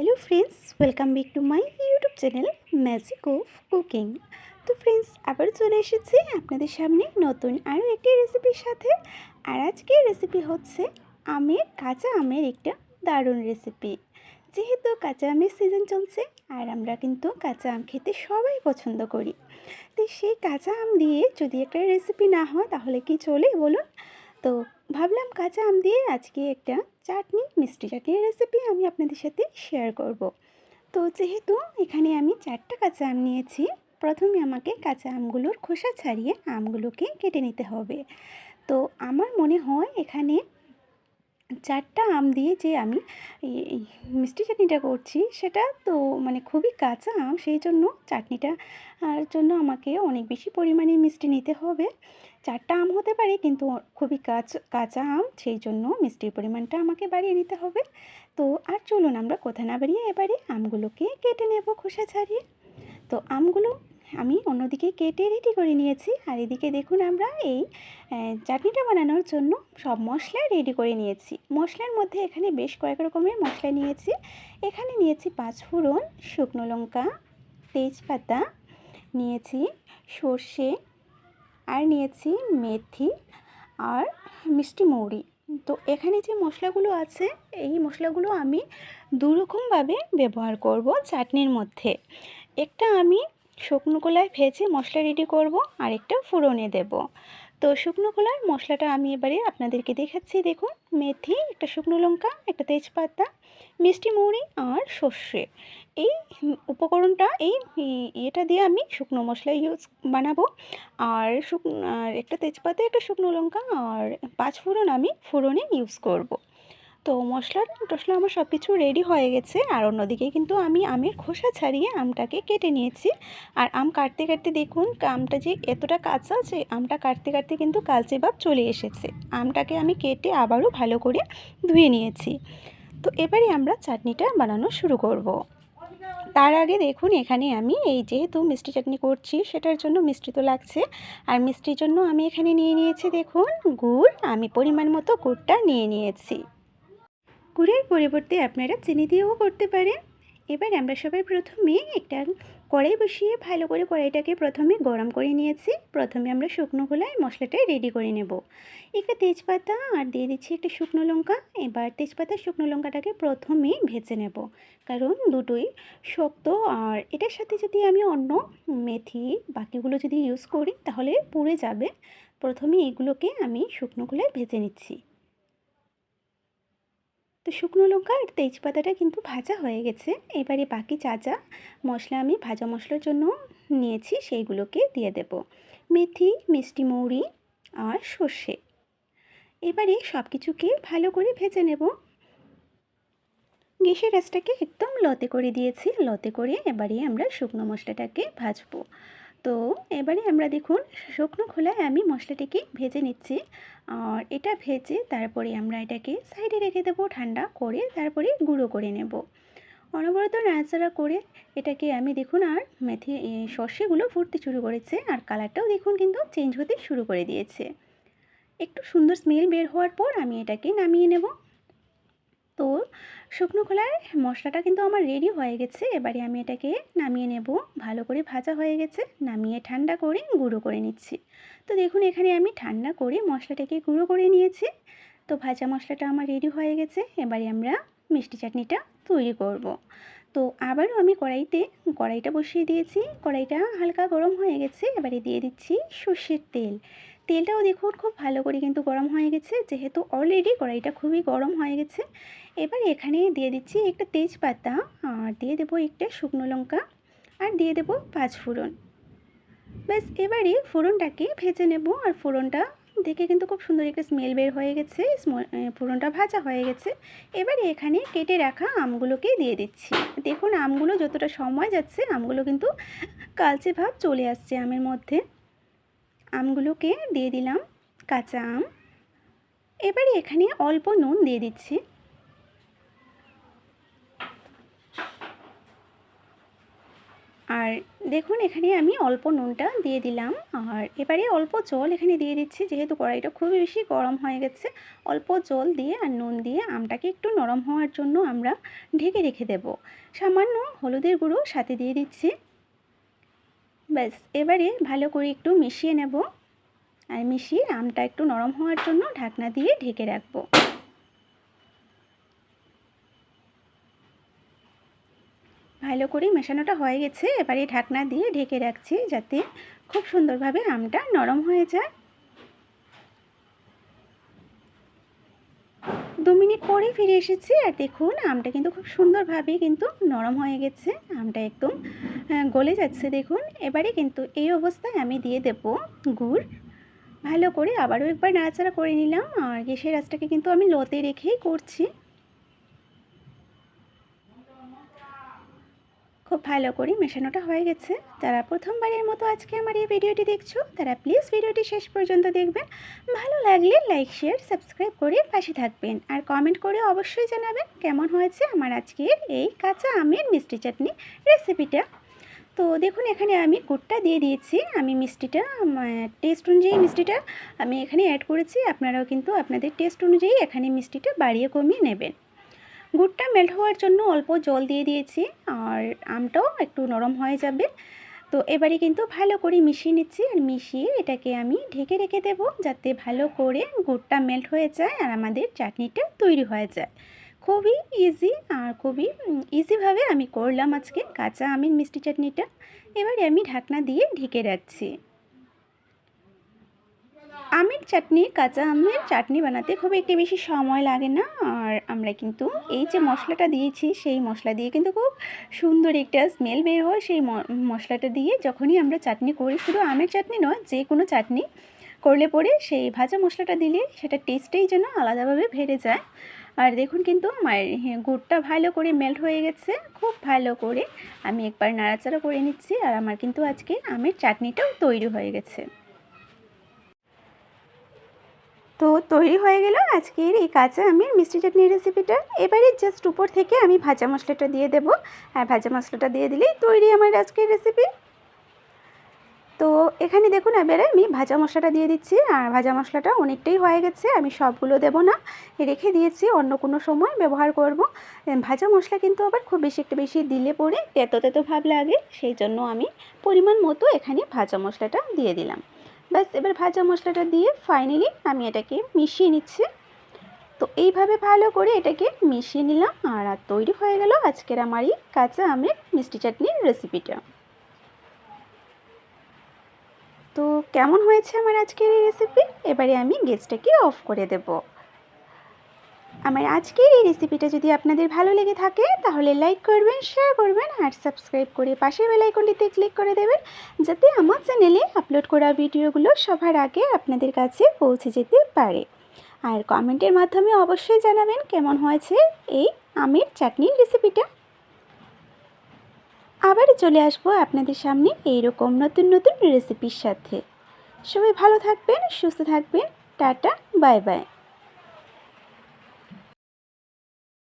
Hello friends welcome back to my YouTube channel magic of cooking তো friends আবার চলে এসেছি আপনাদের সামনে নতুন আরও একটি রেসিপির সাথে। আর আজকের রেসিপি হচ্ছে আমের, কাঁচা আমের একটা দারুণ রেসিপি যেহেতু কাঁচা আমের সিজন চলছে, আর আমরা কিন্তু কাঁচা আম খেতে সবাই পছন্দ করি। তো সেই কাঁচা আম দিয়ে যদি একটা রেসিপি না হয়, তাহলে কি চলে বলুন? তো ভাবলাম কাঁচা আম দিয়ে আজকে একটা চাটনি, মিষ্টি চাটনির রেসিপি আমি আপনাদের সাথে শেয়ার করব। তো যেহেতু এখানে আমি চারটা কাঁচা আম নিয়েছি, প্রথমে আমাকে কাঁচা আমগুলোর খোসা ছাড়িয়ে আমগুলোকে কেটে নিতে হবে তো আমার মনে হয় এখানে চারটা আম দিয়ে যে আমি মিষ্টি চাটনিটা করছি, সেটা তো মানে খুবই কাঁচা আম, সেই জন্য চাটনিটা আর জন্য আমাকে অনেক বেশি পরিমাণে মিষ্টি নিতে হবে। চারটা আম হতে পারে, কিন্তু খুবই কাঁচা কাঁচা আম, সেই জন্য মিষ্টির পরিমাণটা আমাকে বাড়িয়ে নিতে হবে। তো আর চলুন আমরা কোথা না বাড়িয়ে এবারে আমগুলোকে কেটে নেব খোসা ছাড়িয়ে তো আমগুলো আমি অন্যদিকে কেটে রেডি করে নিয়েছি। আর এদিকে দেখুন আমরা এই চাটনিটা বানানোর জন্য সব মশলা রেডি করে নিয়েছি। মশলার মধ্যে এখানে বেশ কয়েক রকমের মশলা নিয়েছি। এখানে নিয়েছি পাঁচ ফোড়ন, শুকনো লঙ্কা, তেজপাতা, নিয়েছি সর্ষে, আর নিয়েছি মেথি আর মিষ্টি মৌরি। তো এখানে যে মশলাগুলো আছে, এই মশলাগুলো আমি দুরকমভাবে ব্যবহার করব চাটনির মধ্যে। একটা আমি শুকনো কলায় ভেজে মশলা রেডি করব আর একটা ফোড়নে দেব। তো শুকনো কলার মশলাটা আমি এবারে আপনাদেরকে দেখাচ্ছি, দেখুন, মেথি, একটা শুকনো লঙ্কা, একটা তেজপাতা, মিষ্টি মৌরি আর সর্ষে। এই উপকরণটা, এই ইয়েটা দিয়ে আমি শুকনো মশলা ইউজ বানাবো। আর শুকনো আর একটা তেজপাতা, একটা শুকনো লঙ্কা, আর পাঁচ ফোড়ন আমি ফোড়নে ইউজ করব। তো মশলা টশলা আমার সব কিছু রেডি হয়ে গেছে। আর অন্যদিকে কিন্তু আমি আমের খোসা ছাড়িয়ে আমটাকে কেটে নিয়েছি। আর আম কাটতে কাটতে দেখুন, আমটা যে এতটা কাঁচা যে আমটা কাটতে কাটতে কিন্তু কালচে ভাব চলে এসেছে। আমটাকে আমি কেটে আবারও ভালো করে ধুয়ে নিয়েছি। তো এবারে আমরা চাটনিটা বানানো শুরু করব। তার আগে দেখুন, এখানে আমি এই যেহেতু মিষ্টি চাটনি করছি, সেটার জন্য মিষ্টি তো লাগছে। আর মিষ্টির জন্য আমি এখানে নিয়ে নিয়েছি দেখুন, গুড়, আমি পরিমাণ মতো গুড়টা নিয়ে নিয়েছি। গুড়ের পরিবর্তে আপনারা চিনি দিয়েও করতে পারেন। এবার আমরা সবাই প্রথমে একটা কড়াই বসিয়ে ভালো করে কড়াইটাকে প্রথমে গরম করে নিয়েছি। প্রথমে আমরা শুকনো গোলায় মশলাটা রেডি করে নেব। একটা তেজপাতা আর দিয়ে দিচ্ছি একটা শুকনো লঙ্কা। এবার তেজপাতা, শুকনো লঙ্কাটাকে প্রথমে ভেজে নেব। কারণ দুটোই শক্ত আর এটার সাথে যদি আমি অন্য মেথি বাকিগুলো যদি ইউজ করি তাহলে পুড়ে যাবে। প্রথমে এগুলোকে আমি শুকনো গোলায় ভেজে নিচ্ছি। তো শুকনো লঙ্কা আর তেজপাতাটা কিন্তু ভাজা হয়ে গেছে। এবারে বাকি যা যা মশলা আমি ভাজা মশলার জন্য নিয়েছি সেইগুলোকে দিয়ে দেব। মেথি, মিষ্টি মৌরি আর সর্ষে। এবারে সব কিছুকে ভালো করে ভেজে নেব। গ্যাসের গ্যাসটাকে একদম লতে করে দিয়েছি। লতে করে এবারে আমরা শুকনো মশলাটাকে ভাজবো। তো এবারে আমরা দেখুন, শুকনো খোলায় আমি মশলাটিকে ভেজে নিচ্ছি। আর এটা ভেজে তারপরে আমরা এটাকে সাইডে রেখে দেবো ঠান্ডা করে, তারপরে গুঁড়ো করে নেব। অনবরত নাড়াচাড়া করে এটাকে আমি দেখুন, আর মেথি সর্ষেগুলো ফুটতে শুরু করেছে। আর কালারটাও দেখুন কিন্তু চেঞ্জ হতে শুরু করে দিয়েছে। একটু সুন্দর স্মেল বের হওয়ার পর আমি এটাকে নামিয়ে নেব। শুকনো খোলার মশলাটা কিন্তু আমার রেডি হয়ে গেছে। এবারে আমি এটাকে নামিয়ে নেব। ভালো করে ভাজা হয়ে গেছে। নামিয়ে ঠান্ডা করে গুঁড়ো করে নিচ্ছি। তো দেখুন, এখানে আমি ঠান্ডা করে মশলাটাকে গুঁড়ো করে নিয়েছি। তো ভাজা মশলাটা আমার রেডি হয়ে গেছে। এবারে আমরা মিষ্টি চাটনিটা তৈরি করব। তো আবারও আমি কড়াইতে, কড়াইটা বসিয়ে দিয়েছি। কড়াইটা হালকা গরম হয়ে গেছে। এবারে দিয়ে দিচ্ছি সর্ষের তেল। তেলটাও দেখুন খুব ভালো করে কিন্তু গরম হয়ে গেছে। যেহেতু অলরেডি কড়াইটা খুবই গরম হয়ে গেছে। এবার এখানে দিয়ে দিচ্ছি একটা তেজপাতা, আর দিয়ে দেবো একটা শুকনো লঙ্কা, আর দিয়ে দেবো পাঁচ ফোড়ন। ব্যাস, এবারে ফোড়নটাকে ভেজে নেব, আর ফোড়নটা দেখে কিন্তু খুব সুন্দর একটা স্মেল বের হয়ে গেছে ফোড়নটা ভাজা হয়ে গেছে। এবারে এখানে কেটে রাখা আমগুলোকে দিয়ে দিচ্ছি। দেখুন, আমগুলো যতটা সময় যাচ্ছে, আমগুলো কিন্তু কালচে ভাব চলে আসছে আমের মধ্যে। আমগুলোকে দিয়ে দিলাম কাঁচা আম। এবারে এখানে অল্প নুন দিয়ে দিচ্ছি। আর দেখুন, এখানে আমি অল্প নুনটা দিয়ে দিলাম। আর এবারে অল্প জল এখানে দিয়ে দিচ্ছি, যেহেতু কড়াইটা খুবই বেশি গরম হয়ে গেছে। অল্প জল দিয়ে আর নুন দিয়ে আমটাকে একটু নরম হওয়ার জন্য আমরা ঢেকে রেখে দেব। সামান্য হলুদের গুঁড়ো সাথে দিয়ে দিচ্ছি। ব্যাস, এবারে ভালো করে একটু মিশিয়ে নেব। আর মিশিয়ে আমটা একটু নরম হওয়ার জন্য ঢাকনা দিয়ে ঢেকে রাখব। ভালো করে মেশানোটা হয়ে গেছে, এবারে ঢাকনা দিয়ে ঢেকে রাখছি যাতে খুব সুন্দরভাবে আমটা নরম হয়ে যায়। দু মিনিট পরে ফিরে এসেছি আর দেখুন, আমটা কিন্তু খুব সুন্দরভাবে কিন্তু নরম হয়ে গেছে। আমটা একদম গলে যাচ্ছে দেখুন। এবারে কিন্তু এই অবস্থায় আমি দিয়ে দেব গুড়। ভালো করে আবারও একবার নাড়াচাড়া করে নিলাম। আর গ্যাসের আঁচটাকে কিন্তু আমি লোতে রেখেই করছি। খুব ভালো করে মেশানোটা হয়ে গেছে। যারা প্রথমবারের মতো আজকে আমার এই ভিডিওটি দেখছ, তারা প্লিজ ভিডিওটি শেষ পর্যন্ত দেখবেন। ভালো লাগলে লাইক শেয়ার সাবস্ক্রাইব করে পাশে থাকবেন। আর কমেন্ট করে অবশ্যই জানাবেন কেমন হয়েছে আমার আজকের এই কাঁচা আমের মিষ্টি চাটনি রেসিপিটা তো দেখুন, এখানে আমি গুড়টা দিয়ে দিয়েছি। আমি মিষ্টিটা টেস্ট অনুযায়ী মিষ্টিটা আমি এখানে অ্যাড করেছি। আপনারাও কিন্তু আপনাদের টেস্ট অনুযায়ী এখানে মিষ্টিটা বাড়িয়ে কমিয়ে নেবেন। গুড়টা মেল্ট হওয়ার জন্য অল্প জল দিয়ে দিয়েছি, আর আমটাও একটু নরম হয়ে যাবে। তো এবারে কিন্তু ভালো করে মিশিয়ে নিচ্ছি, আর মিশিয়ে এটাকে আমি ঢেকে রেখে দেবো যাতে ভালো করে গুড়টা মেল্ট হয়ে যায় আর আমাদের চাটনিটা তৈরি হয়ে যায়। খুবই ইজি আর খুবই ইজিভাবে আমি করলাম আজকে কাঁচা আমের মিষ্টি চাটনিটা। এবারে আমি ঢাকনা দিয়ে ঢেকে রাখছি। চাটনি, কাঁচা আমের চাটনি বানাতে খুব একটি বেশি সময় লাগে না। আর আমরা কিন্তু এই যে মশলাটা দিয়েছি, সেই মশলা দিয়ে কিন্তু খুব সুন্দর একটা স্মেল বের হয়। সেই মশলাটা দিয়ে যখনই আমরা চাটনি করি, শুধু আমের চাটনি নয়, যে কোনো চাটনি করলে পরে সেই ভাজা মশলাটা দিলে সেটা টেস্টেই যেন আলাদাভাবে ভেড়ে যায়। আর দেখুন কিন্তু আমার গুড়টা ভালো করে মেল্ট হয়ে গেছে, খুব ভালো করে। আমি একবার নাড়াচাড়া করে নিচ্ছি আর আমার কিন্তু আজকে আমের চাটনিটাও তৈরি হয়ে গেছে। তো তৈরি হয়ে গেল আজকের এই কাঁচা আমের মিষ্টি চাটনির রেসিপিটা এবারে জাস্ট উপর থেকে আমি ভাজা মশলাটা দিয়ে দেব। আর ভাজা মশলাটা দিয়ে দিলেই তৈরি আমার আজকের রেসিপি তো এখানে দেখুন, এবারে আমি ভাজা মশলাটা দিয়ে দিচ্ছি। আর ভাজা মশলাটা অনেকটাই হয়ে গেছে, আমি সবগুলো দেব না। রেখে দিয়েছি, অন্য কোনো সময় ব্যবহার করব। ভাজা মশলা কিন্তু আবার খুব বেশি একটু বেশি দিলে পরে তেতো তেতো ভাব লাগে। সেই জন্য আমি পরিমাণ মতো এখানে ভাজা মশলাটা দিয়ে দিলাম। ব্যাস, এবার ভাজা মশলাটা দিয়ে ফাইনালি আমি এটাকে মিশিয়ে নিচ্ছি। তো এইভাবে ভালো করে এটাকে মিশিয়ে নিলাম আর আর তৈরি হয়ে গেল আজকের আমার এই কাঁচা আমের মিষ্টি চাটনির রেসিপিটা তো কেমন হয়েছে আমার আজকের এই রেসিপি এবারে আমি গ্যাসটাকে অফ করে দেবো। আমার আজকের এই রেসিপিটা যদি আপনাদের ভালো লেগে থাকে, তাহলে লাইক করবেন শেয়ার করবেন আর সাবস্ক্রাইব করে পাশের বেলাইকনটিতে ক্লিক করে দেবেন, যাতে আমার চ্যানেলে আপলোড করা ভিডিওগুলো সবার আগে আপনাদের কাছে পৌঁছে যেতে পারে। আর কমেন্টের মাধ্যমে অবশ্যই জানাবেন কেমন হয়েছে এই আমের চাটনির রেসিপিটা আবার চলে আসব আপনাদের সামনে এইরকম নতুন নতুন রেসিপির সাথে। সবাই ভালো থাকবেন, সুস্থ থাকবেন, টাটা বাই বাই